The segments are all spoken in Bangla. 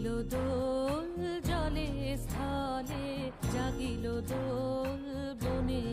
জাগিল দোল জলে স্থলে জাগিল দোল বনে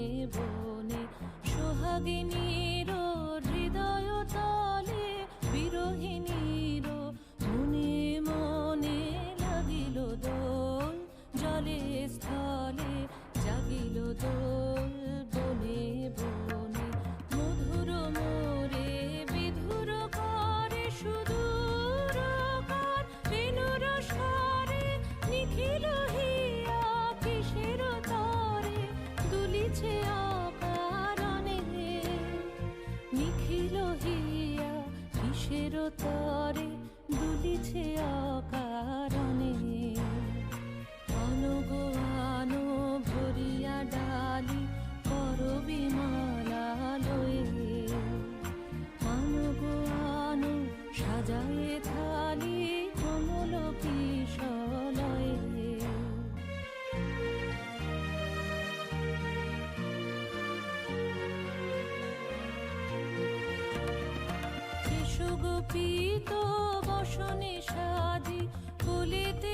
সাজায়ে থালি কমল পিসলয়ে শিশুগোপিত বসনে সাজি কুলিতে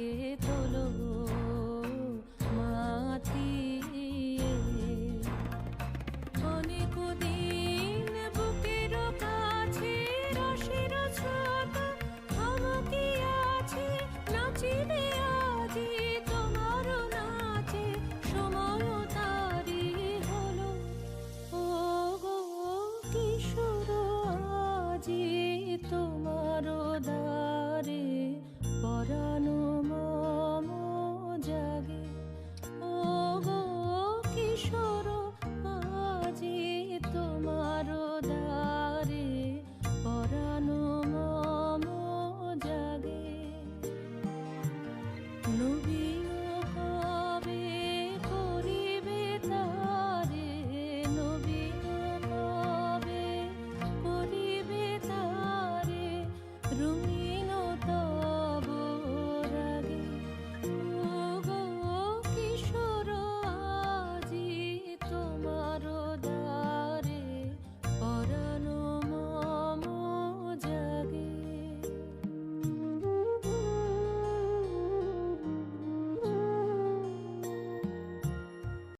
চিরে তোমার নাচে সময় তারি হলো। কিশোর আজি তোমার দারে পরানো